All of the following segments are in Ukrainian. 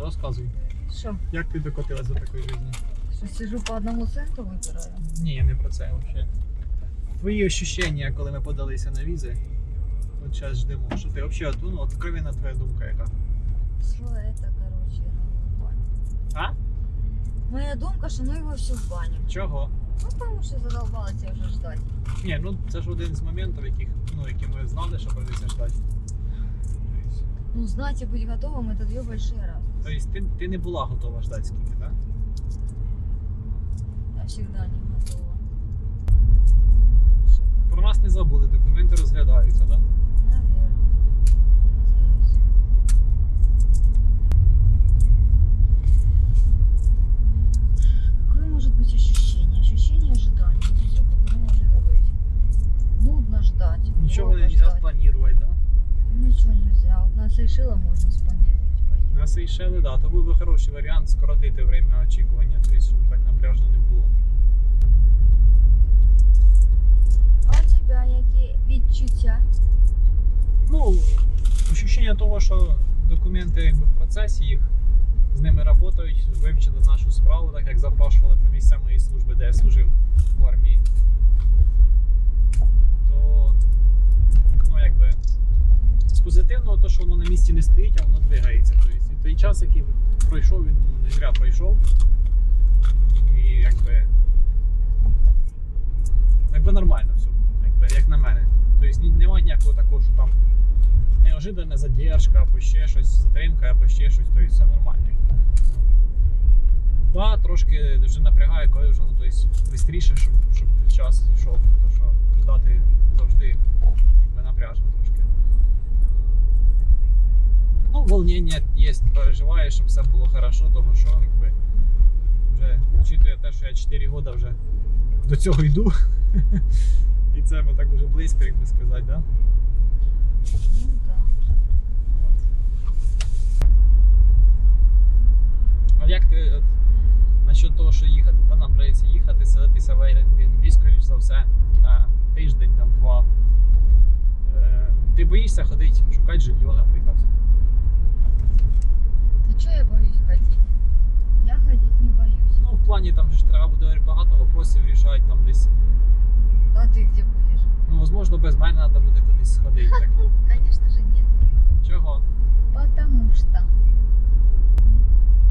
Даша, розказуй. Що? Як ти докотилась до такої житті? Що сижу по одному центу вибираю? Ні, я не про це взагалі. Твої ощущення, коли ми подалися на візи. От зараз ждемо. Що ти взагалі, ну, от откровенна твоя думка яка? Що это, короче, ну, в баню. А? Моя думка, що ну його все в баню. Чого? Ну тому що задолбалася я вже ждать. Ні, ну це ж один з моментів, яких, ну, які ми знали, що прийдеться ждати. Тобто, Ну, знать и быть готовым это две большие разницы. Тобто ти, ти не була готова ждати скільки, так? Я всегда не готова. Что Про нас не забули, документи розглядаються, так? Наверное. Надеюсь. Какое может быть ощущение? Ощущение ожидания. Вот всё, как оно может быть. Нудно ждать. Нічого долго не можна ждать. спланувати, так? Ничего нельзя. Вот на Сейшела можно спланировать поехать. На Сейшели, да, то був би хороший варіант скоротити время очікування, тобто, щоб так напряжно не було. А у тебя які відчуття? Ну, ощущення того, що документи якби в процесі, їх з ними працюють, вивчили нашу справу, так як запрошували про місця моєї служби, де я служив в армії. То, ну якби, з позитивного, то, що воно на місці не стоїть, а воно двигається. Той час, який пройшов, він не зря пройшов. І якби. Якби нормально все, якби, як на мене. Тобто немає ніякого такого, що там неожиданна задержка або ще щось, затримка або ще щось, тобто все нормально. Да, трошки вже напрягає, коли вже ну, швидше, щоб, щоб час йшов, тому що ждати завжди якби, напряжно трошки. Ну, волнення є, переживаєш, щоб все було хорошо, тому що якби, вже вчитує те, що я 4 роки вже до цього йду. І це ми так вже близько, як би сказати, да? Ну да. А як ти насчет того, що їхати? Та нам прийдеться їхати, селитися в Airbnb, скоріш за все, на тиждень, там два. Е, ти боїшся ходити, шукати жилье, наприклад. Та чого я боюсь ходить? Я ходить не боюсь. Ну, в плані там ж треба буде багато вопросів рішати, там десь. А ты где будешь? Ну, без треба буде кудись сходити. Так. Конечно же нет. Чого? Потому что.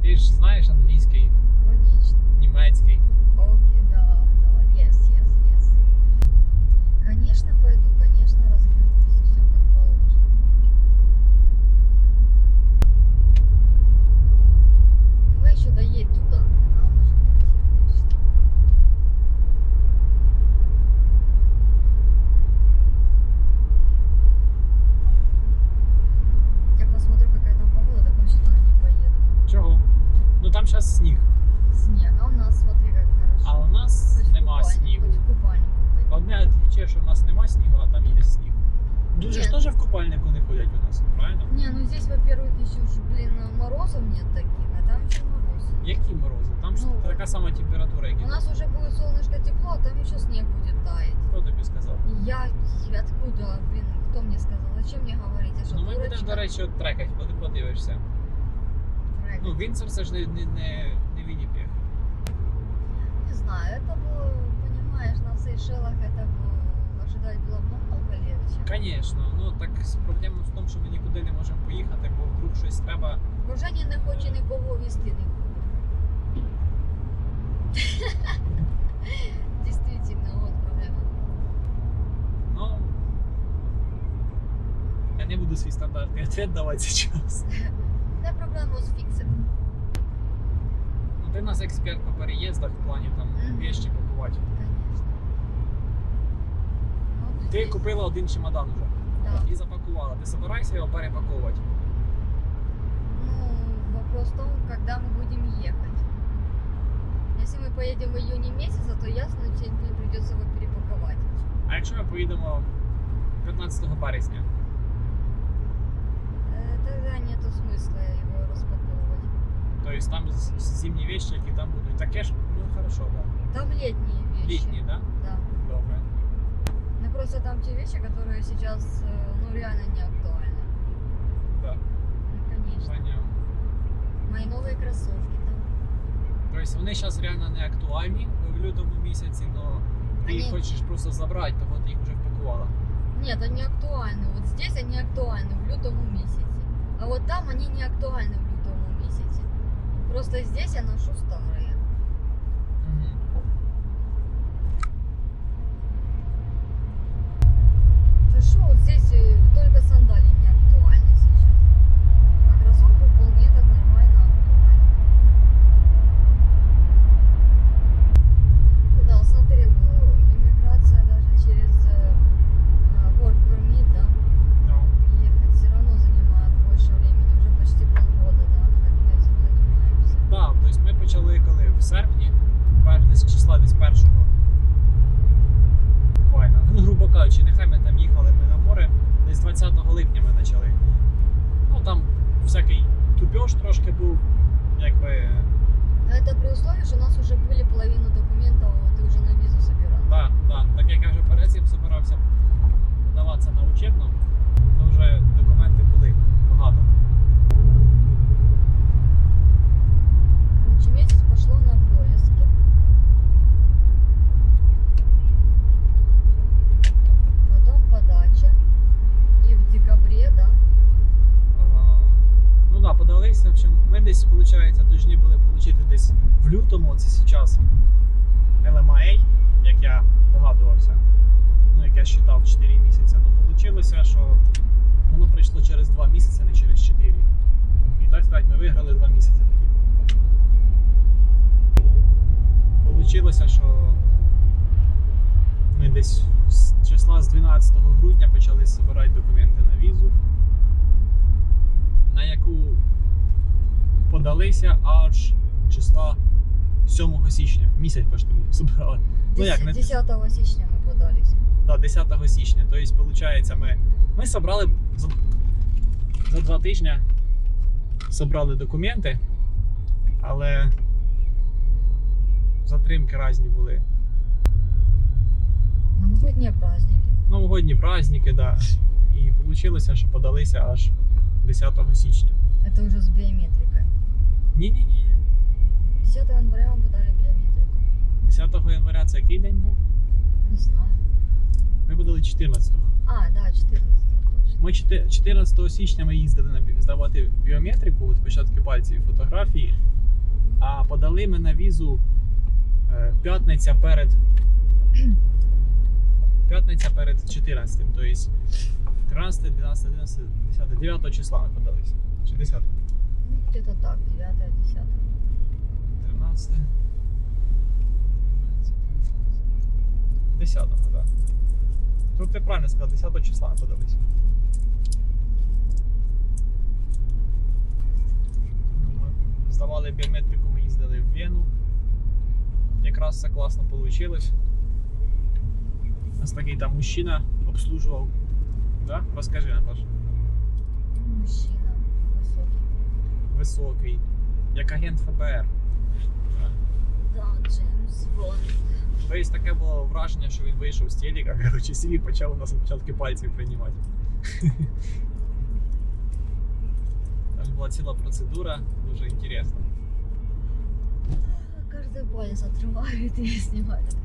Ти ж знаєш англійський, Конечно. німецький. Окей, да, да. Yes, yes, yes. Конечно, пойду, конечно, разберусь. Все как положено. Давай еще доедь туда. А он уже квартиру ищет. Я посмотрю, какая там погода, так вообще туда не поеду. Чого? Ну там зараз сніг. Снег, а у нас, смотри, как хорошо. А у нас в нема купальник, снігу. Хоть в купальнику. Одне відліче, що у нас нема снігу, а там є сніг. Дуже ж Ні. теж в купальнику не ходять у нас, правильно? Не, ну здесь, во-первых, еще ж, блин, морозов нет таких, а там еще мороз. Які морози? Там ж Ну, така сама температура, як і У нас уже будет солнышко тепло, а там еще снег будет таять. Хто тобі сказав? Я откуда, блин, кто мне сказал? Зачем мне говорить? Я что, Ну ми будемо, дурочка? до речі, от трекать, коли подивишся. Трек. Ну, Вінсор це ж не, не. Не знаю, это было, понимаешь, на Сейшелах это было, ожидать было бы намного легче. Звісно, ну так з- проблема в тому, що ми нікуди не можемо поїхати, бо вдруг щось треба. Бо Женя не хоче нікого вести нікуди. Действительно, вот проблема. Ну. Я не буду свій стандартний ответ давати зараз. Не проблему сфіксити. Ну, ти у нас експерт по переїздах в плані там Мгм. вещи пакувати. Конечно. Вот Ти здесь, купила один чемодан уже Да. і запакувала. Ти собираєшся його перепаковувати? Ну, вопрос в том, когда мы будем ехать. Если мы поедем в июне месяца, то ясно, тебе мне придется его перепаковать. А якщо ми поїдемо 15 березня? Э, Тогда нету смысла его распаковывать. Тобто там з- з- зимні вещи, які там будуть. Таке ж, ну хорошо, да. Там летние вещи. Літні, да? Да. Добре. Ну просто там те вещи, которые сейчас, э, ну реально не актуальны. Да. Ну конечно. Понятно. Моим Тобто вони зараз реально не актуальні в лютому місяці, але ти їх Они- хочеш просто забрати, того ти їх вже впакувала. Нет, они актуальны. Вот здесь они актуальны в лютому месяце. А вот там они не актуальны в лютому месяце. Просто здесь я ношу старые. липня ми почали. Ну там всякий тупеж трошки був, якби. Но это при условии, что у нас уже были половину документов, ты уже на визу собирал. Да, да, так як я вже перед цим збирався подаватися на учебну, то вже документи були багато. Виходить, повинні були отримати десь в лютому, це зараз LMA, як я догадувався. Ну, як я вважав 4 місяці. Ну, вийшло, що воно прийшло через 2 місяці, не через 4. І так сказати, ми виграли 2 місяці тоді. Получилося, що ми десь з числа з 12 грудня почали збирати документи на візу на яку подалися аж числа 7 січня. Місяць почти ми збирали. Ну як, не 10 січня ми подались. да, 10 січня. Тобто, виходить, ми, ми зібрали за, за два тижні зібрали документи, але затримки різні були. Новогодні праздники. Новогодні праздники, да. І вийшло, що подалися аж 10 січня. Это уже с биометрикой. Ні-ні-ні. 10 января мы подали биометрику. 10 января це який день був? Не знаю. Ми подали 14-го. А, да, 14 точно. Ми 14 січня ми їздили на здавати біометрику, відпечатки пальців і фотографії. А подали ми на візу е, п'ятниця перед. П'ятниця перед 14, тобто 13, 12, 11, 10, 9 числа ми подалися. Чи 10? Где-то так, 9 10 13. 10, так. Да. Тут ти правильно сказав, 10 числа подались. Ми здавали біометрику, ми їздили в Вену. Якраз все класно вийшло. Нас такий там мужчина обслужував. Да? Розкажи, Наташ. Мужчина. Високий, як агент ФБР. Да. Да, Джеймс Бонд. Тобто таке було враження, що він вийшов з телека, коротше, сів і почав у нас відпечатки пальців приймати. Там була ціла процедура, дуже інтересно. Каждый палец отрывает и снимает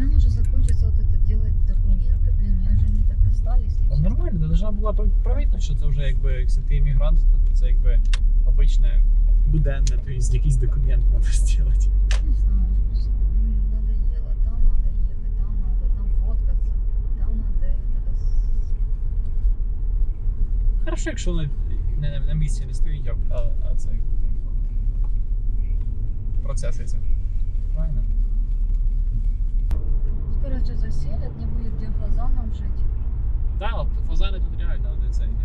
Когда уже закончится вот это делать документы? Блин, меня же они так достали, если Та честно. нормально, ти должна була провідно, що це вже якби, якщо ти іммігрант, то це якби обичне буденне, тобто якийсь документ треба зробити. Не знаю, просто м, надоело. Там надо ехать, там надо там фоткаться, там надо это. Хорошо, якщо воно не на, на місці не стоїть, а, а, а це процеситься. Правильно? Скоро все заселят, не будет где фазаном жить. Да, вот фазани тут реально не це. Не, не,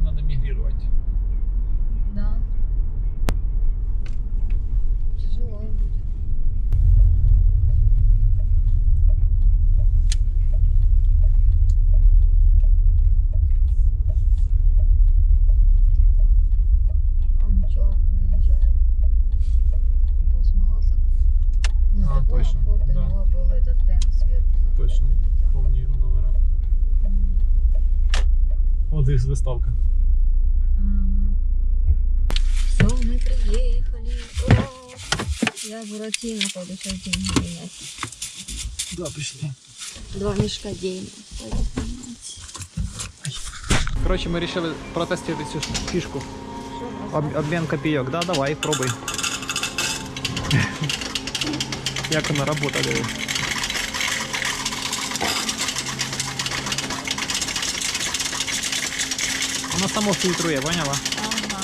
не треба мігрувати. Да. Їх доставка. Все, мы приехали. О, Я Буратино сейчас деньги менять. Да, пішли. Два мешка денег. Пойду менять. Коротше, ми вирішили протестувати цю фішку. Что у нас? Об, обмін копійок, да, давай, пробуй. Як вона працює. Воно само фільтрує, поняла? Ага.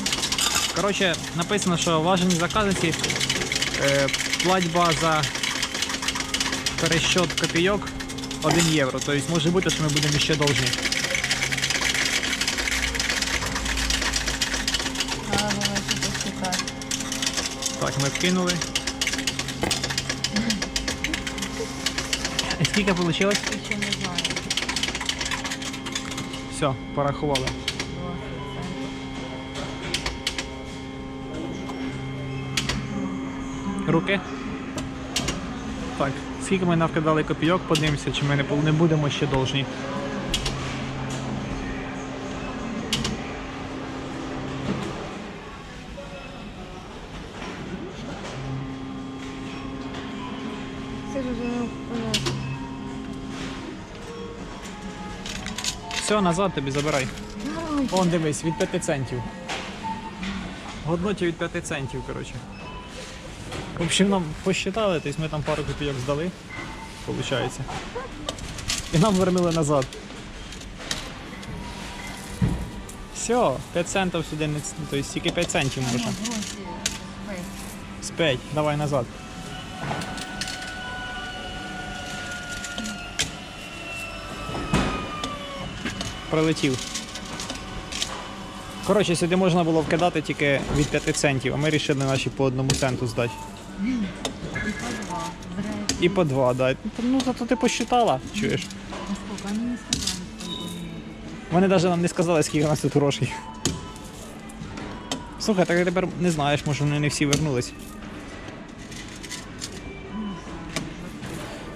Коротше, написано, що важені заказниці е, платьба за пересчет копійок 1 євро. Тобто може бути, що ми будемо ще довжні. Так, ми вкинули. Скільки вийшло? Еще не знаю. Все, порахували. Руки. Так, скільки ми навкидали копійок, подивимося, чи ми не, не будемо ще должні. Все назад тобі забирай. Вон дивись, від 5 центів. Годноті від 5 центів, коротше. В общем, нам посчитали, тобто ми там пару копійок здали, виходить. І нам вернули назад. Все, 5 центів сюди не тобто тільки 5 центів можна. брось. З 5, давай назад. Прилетів. Коротше, сюди можна було вкидати тільки від 5 центів, а ми вирішили наші по одному центу здати. І по два, да. Ну зато ти посчитала, чуєш. Вони навіть нам не сказали, скільки у нас тут грошей. Слухай, так тепер не знаєш, може вони не всі вернулись.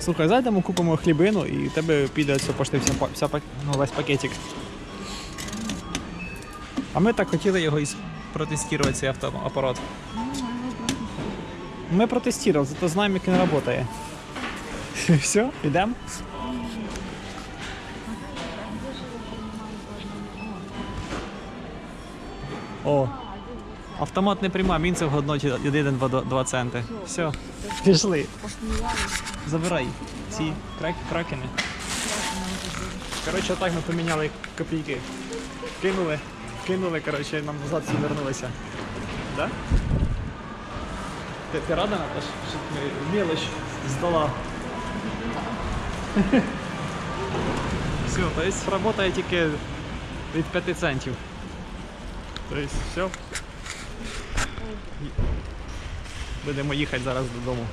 Слухай, зайдемо, купимо хлібину і тебе піде все пошти вся, вся, ну, весь пакетик. А ми так хотіли його і протестувати, цей автоапарат. Ми протестували, зато знаємо, як він працює. Все, йдемо? О, автомат не приймає, мінце в годноті 1-2 центи. Все, пішли. Забирай ці крак, кракени. Коротше, так ми поміняли копійки. Кинули, кинули, коротше, нам назад всі вернулися. Да? Ти, рада, Наташ, що ти мелоч здала? Все, то есть працює тільки від 5 центів. есть все. Будемо їхати зараз додому.